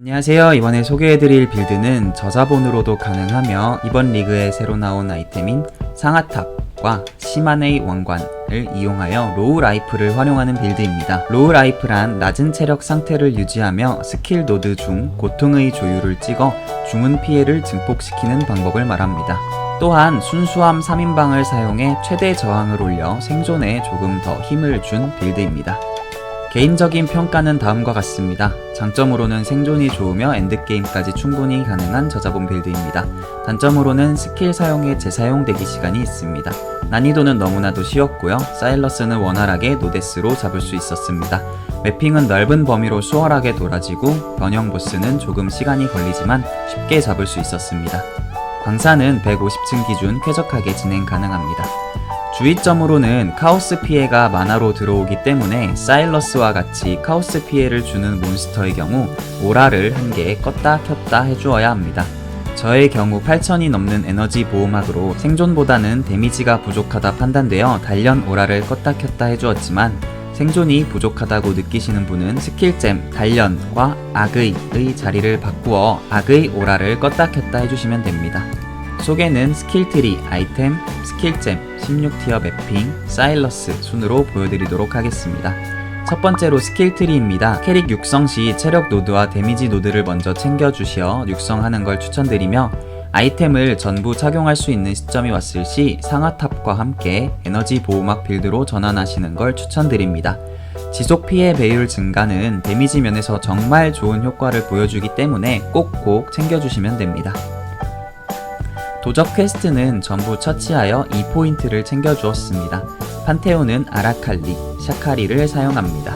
안녕하세요. 이번에 소개해드릴 빌드는 저자본으로도 가능하며 이번 리그에 새로 나온 아이템인 상하탑과 시마네이 왕관을 이용하여 로우 라이프를 활용하는 빌드입니다. 로우 라이프란 낮은 체력 상태를 유지하며 스킬 노드 중 고통의 조율을 찍어 주문 피해를 증폭시키는 방법을 말합니다. 또한 순수함 3인방을 사용해 최대 저항을 올려 생존에 조금 더 힘을 준 빌드입니다. 개인적인 평가는 다음과 같습니다. 장점으로는 생존이 좋으며 엔드게임까지 충분히 가능한 저자본 빌드입니다. 단점으로는 스킬 사용에 재사용 대기 시간이 있습니다. 난이도는 너무나도 쉬웠고요. 사일러스는 원활하게 노데스로 잡을 수 있었습니다. 매핑은 넓은 범위로 수월하게 돌아지고 변형 보스는 조금 시간이 걸리지만 쉽게 잡을 수 있었습니다. 광사는 150층 기준 쾌적하게 진행 가능합니다. 주의점으로는 카오스 피해가 만화로 들어오기 때문에 사일러스와 같이 카오스 피해를 주는 몬스터의 경우 오라를 한 개 껐다 켰다 해주어야 합니다. 저의 경우 8000이 넘는 에너지 보호막으로 생존보다는 데미지가 부족하다 판단되어 단련 오라를 껐다 켰다 해주었지만 생존이 부족하다고 느끼시는 분은 스킬잼 단련과 악의의 자리를 바꾸어 악의 오라를 껐다 켰다 해주시면 됩니다. 소개는 스킬트리, 아이템, 스킬잼, 16티어 매핑, 사일러스 순으로 보여드리도록 하겠습니다. 첫 번째로 스킬트리입니다. 캐릭 육성 시 체력 노드와 데미지 노드를 먼저 챙겨주시어 육성하는 걸 추천드리며 아이템을 전부 착용할 수 있는 시점이 왔을 시 상하탑과 함께 에너지 보호막 빌드로 전환하시는 걸 추천드립니다. 지속 피해 배율 증가는 데미지 면에서 정말 좋은 효과를 보여주기 때문에 꼭꼭 챙겨주시면 됩니다. 도적 퀘스트는 전부 처치하여 2포인트를 챙겨주었습니다. 판테온은 아라칼리, 샤카리를 사용합니다.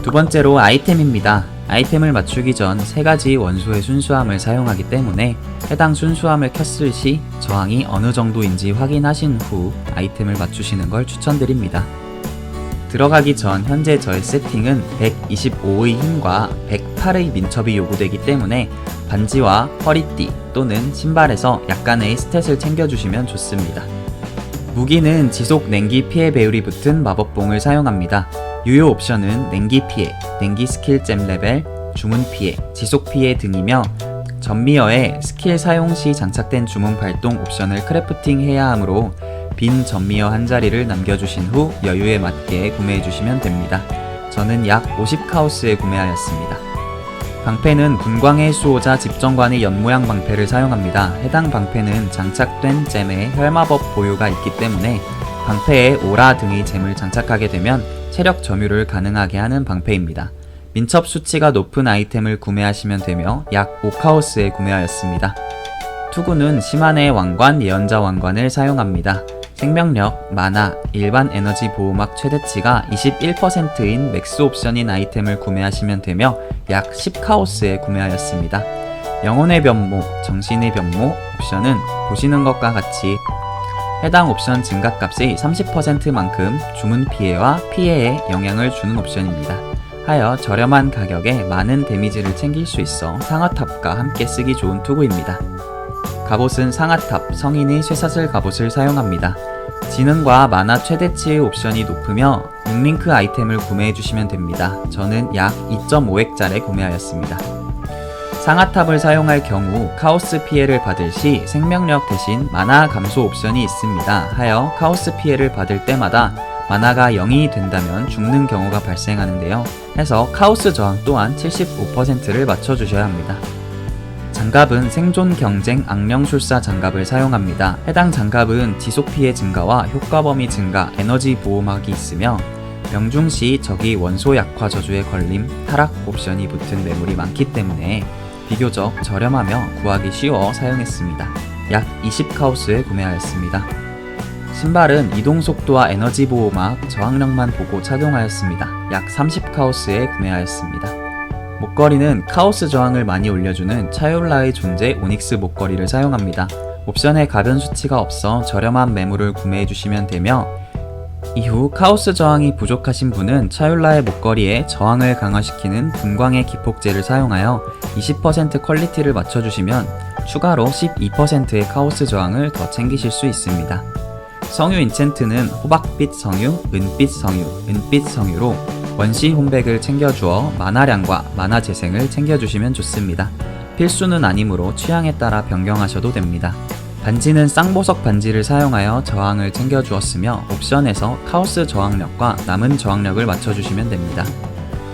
두 번째로 아이템입니다. 아이템을 맞추기 전 세 가지 원소의 순수함을 사용하기 때문에 해당 순수함을 켰을 시 저항이 어느 정도인지 확인하신 후 아이템을 맞추시는 걸 추천드립니다. 들어가기 전 현재 저의 세팅은 125의 힘과 108의 민첩이 요구되기 때문에 반지와 허리띠 또는 신발에서 약간의 스탯을 챙겨주시면 좋습니다. 무기는 지속 냉기 피해 배율이 붙은 마법봉을 사용합니다. 유효 옵션은 냉기 피해, 냉기 스킬 잼 레벨, 주문 피해, 지속 피해 등이며 전미어에 스킬 사용 시 장착된 주문 발동 옵션을 크래프팅 해야 하므로 빈 전미어 한 자리를 남겨주신 후 여유에 맞게 구매해 주시면 됩니다. 저는 약 50카우스에 구매하였습니다. 방패는 분광의 수호자 집정관의 연모양 방패를 사용합니다. 해당 방패는 장착된 잼에 혈마법 보유가 있기 때문에 방패에 오라 등의 잼을 장착하게 되면 체력 점유를 가능하게 하는 방패입니다. 민첩 수치가 높은 아이템을 구매하시면 되며 약 5카우스에 구매하였습니다. 투구는 시마네의 왕관, 예언자 왕관을 사용합니다. 생명력, 마나, 일반 에너지 보호막 최대치가 21%인 맥스 옵션인 아이템을 구매하시면 되며 약 10카오스에 구매하였습니다. 영혼의 변모, 정신의 변모 옵션은 보시는 것과 같이 해당 옵션 증가값의 30%만큼 주문 피해와 피해에 영향을 주는 옵션입니다. 하여 저렴한 가격에 많은 데미지를 챙길 수 있어 상어탑과 함께 쓰기 좋은 투구입니다. 갑옷은 상하탑, 성인의 쇠사슬 갑옷을 사용합니다. 지능과 만화 최대치의 옵션이 높으며 6링크 아이템을 구매해주시면 됩니다. 저는 약 2.5획짜리 구매하였습니다. 상하탑을 사용할 경우 카오스 피해를 받을 시 생명력 대신 마나 감소 옵션이 있습니다. 하여 카오스 피해를 받을 때마다 마나가 0이 된다면 죽는 경우가 발생하는데요. 해서 카오스 저항 또한 75%를 맞춰주셔야 합니다. 장갑은 생존 경쟁 악령술사 장갑을 사용합니다. 해당 장갑은 지속 피해 증가와 효과 범위 증가, 에너지 보호막이 있으며 명중 시 적이 원소 약화 저주에 걸림, 타락 옵션이 붙은 매물이 많기 때문에 비교적 저렴하며 구하기 쉬워 사용했습니다. 약 20카우스에 구매하였습니다. 신발은 이동 속도와 에너지 보호막, 저항력만 보고 착용하였습니다. 약 30카우스에 구매하였습니다. 목걸이는 카오스 저항을 많이 올려주는 차율라의 존재 오닉스 목걸이를 사용합니다. 옵션에 가변 수치가 없어 저렴한 매물을 구매해 주시면 되며 이후 카오스 저항이 부족하신 분은 차율라의 목걸이에 저항을 강화시키는 분광의 기폭제를 사용하여 20% 퀄리티를 맞춰주시면 추가로 12%의 카오스 저항을 더 챙기실 수 있습니다. 성유 인챈트는 호박빛 성유, 은빛 성유, 은빛 성유로 원시 홈백을 챙겨주어 만화량과 만화 재생을 챙겨주시면 좋습니다. 필수는 아니므로 취향에 따라 변경하셔도 됩니다. 반지는 쌍보석 반지를 사용하여 저항을 챙겨주었으며 옵션에서 카오스 저항력과 남은 저항력을 맞춰주시면 됩니다.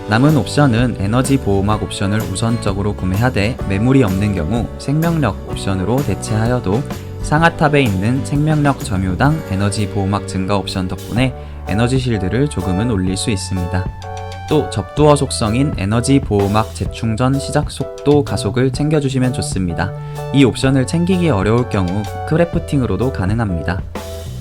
남은 옵션은 에너지 보호막 옵션을 우선적으로 구매하되 매물이 없는 경우 생명력 옵션으로 대체하여도 상하탑에 있는 생명력 점유당 에너지 보호막 증가 옵션 덕분에 에너지 실드를 조금은 올릴 수 있습니다. 또 접두어 속성인 에너지 보호막 재충전 시작 속도 가속을 챙겨주시면 좋습니다. 이 옵션을 챙기기 어려울 경우 크래프팅으로도 가능합니다.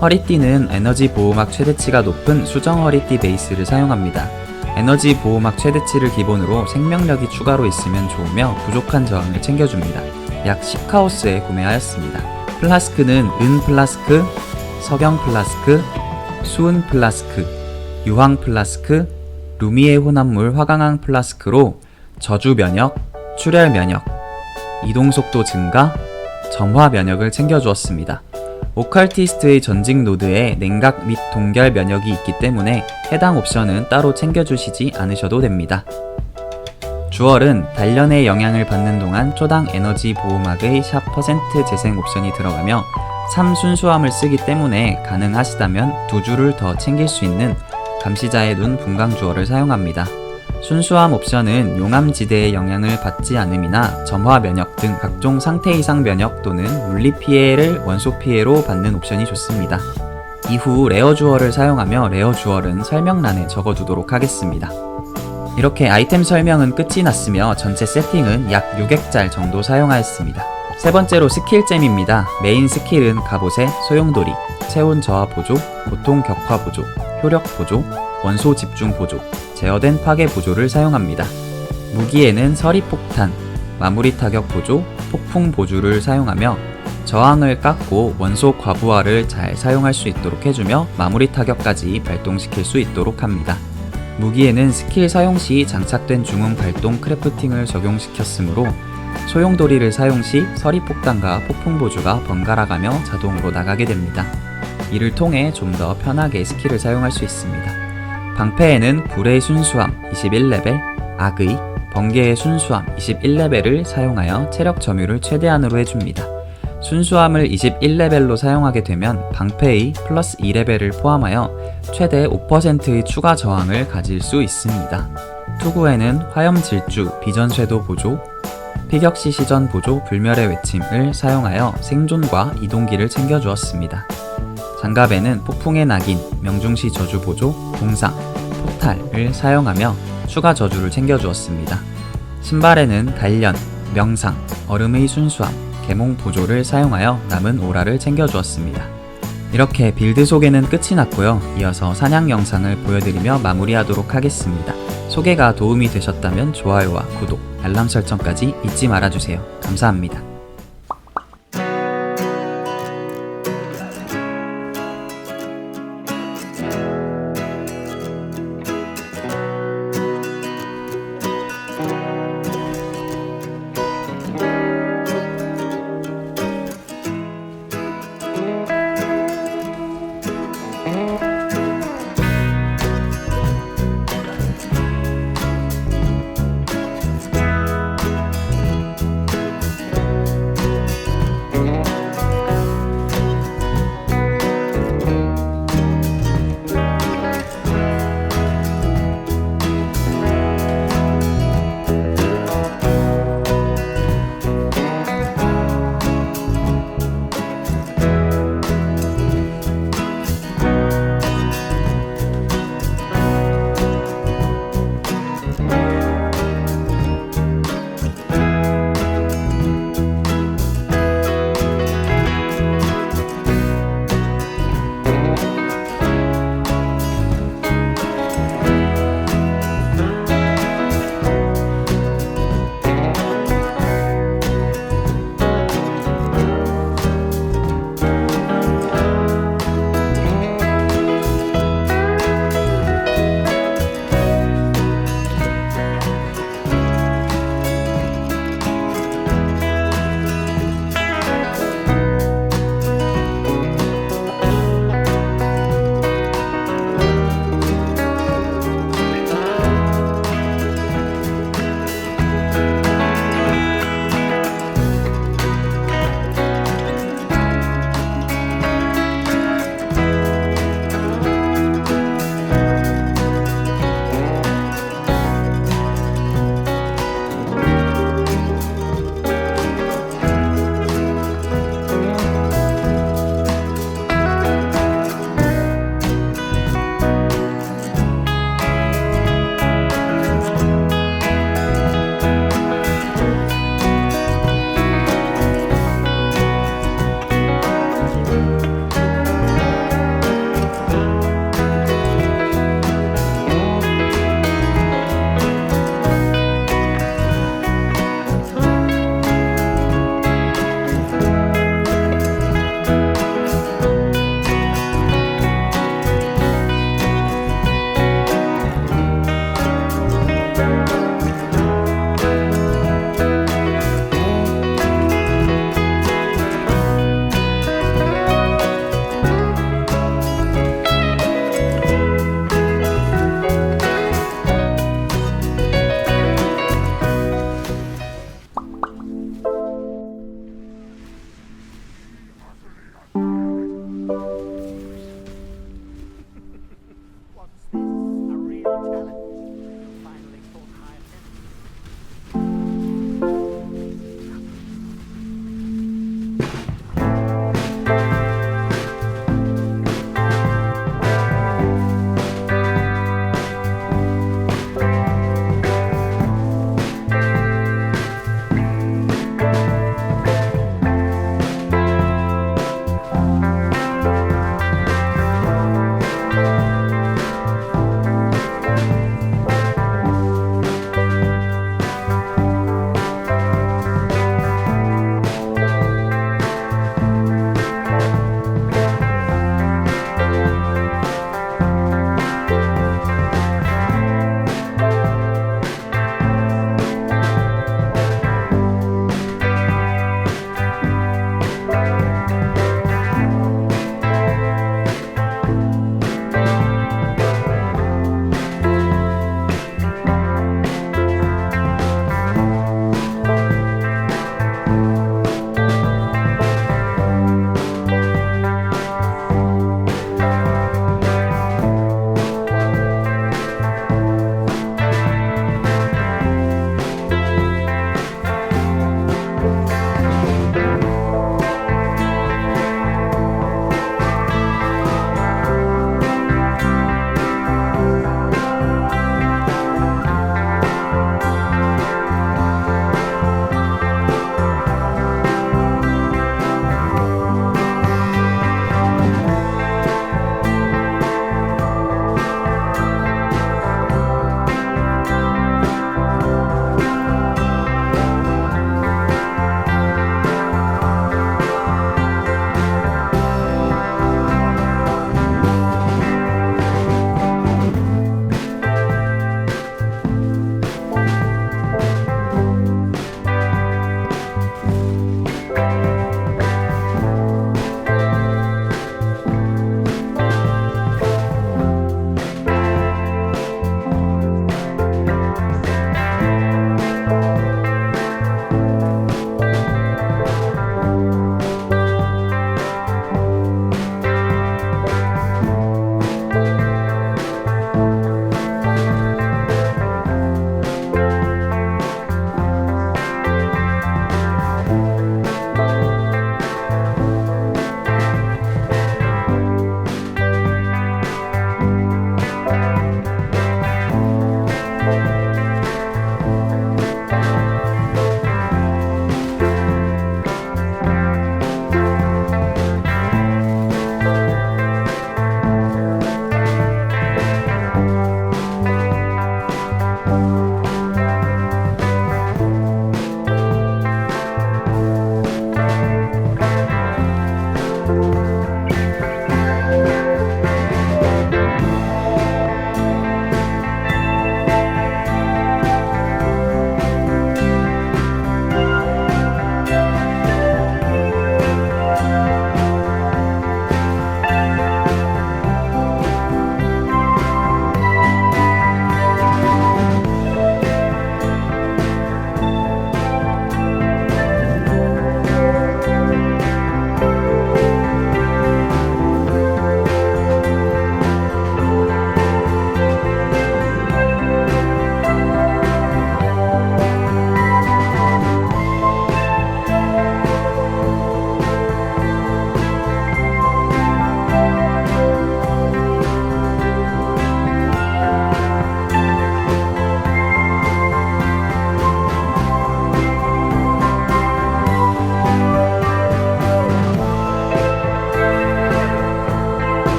허리띠는 에너지 보호막 최대치가 높은 수정 허리띠 베이스를 사용합니다. 에너지 보호막 최대치를 기본으로 생명력이 추가로 있으면 좋으며 부족한 저항을 챙겨줍니다. 약 10카오스에 구매하였습니다. 플라스크는 은 플라스크, 석영 플라스크, 수은 플라스크, 유황 플라스크, 루미에 혼합물 화강황 플라스크로 저주 면역, 출혈 면역, 이동 속도 증가, 점화 면역을 챙겨주었습니다. 오컬티스트의 전직 노드에 냉각 및 동결 면역이 있기 때문에 해당 옵션은 따로 챙겨주시지 않으셔도 됩니다. 주얼은 단련의 영향을 받는 동안 초당 에너지 보호막의 샵 퍼센트 재생 옵션이 들어가며 3 순수함을 쓰기 때문에 가능하시다면 두 줄을 더 챙길 수 있는 감시자의 눈 분광 주얼을 사용합니다. 순수함 옵션은 용암지대의 영향을 받지 않음이나 점화 면역 등 각종 상태 이상 면역 또는 물리 피해를 원소 피해로 받는 옵션이 좋습니다. 이후 레어 주얼을 사용하며 레어 주얼은 설명란에 적어두도록 하겠습니다. 이렇게 아이템 설명은 끝이 났으며 전체 세팅은 약 6획짤 정도 사용하였습니다. 세 번째로 스킬잼입니다. 메인 스킬은 갑옷의 소용돌이, 체온 저하 보조, 고통 격화 보조, 효력 보조, 원소 집중 보조, 제어된 파괴 보조를 사용합니다. 무기에는 서리폭탄, 마무리 타격 보조, 폭풍 보조를 사용하며 저항을 깎고 원소 과부하를 잘 사용할 수 있도록 해주며 마무리 타격까지 발동시킬 수 있도록 합니다. 무기에는 스킬 사용 시 장착된 주문 발동 크래프팅을 적용시켰으므로 소용돌이를 사용 시 서리폭탄과 폭풍 보조가 번갈아가며 자동으로 나가게 됩니다. 이를 통해 좀 더 편하게 스킬을 사용할 수 있습니다. 방패에는 불의 순수함 21레벨, 악의, 번개의 순수함 21레벨을 사용하여 체력 점유를 최대한으로 해줍니다. 순수함을 21레벨로 사용하게 되면 방패의 플러스 2레벨을 포함하여 최대 5%의 추가 저항을 가질 수 있습니다. 투구에는 화염 질주, 비전 쇄도 보조, 피격시 시전 보조, 불멸의 외침을 사용하여 생존과 이동기를 챙겨주었습니다. 장갑에는 폭풍의 낙인, 명중시 저주 보조, 동상, 포탈을 사용하며 추가 저주를 챙겨주었습니다. 신발에는 단련, 명상, 얼음의 순수함, 개몽 보조를 사용하여 남은 오라를 챙겨주었습니다. 이렇게 빌드 소개는 끝이 났고요. 이어서 사냥 영상을 보여드리며 마무리하도록 하겠습니다. 소개가 도움이 되셨다면 좋아요와 구독, 알람 설정까지 잊지 말아주세요. 감사합니다.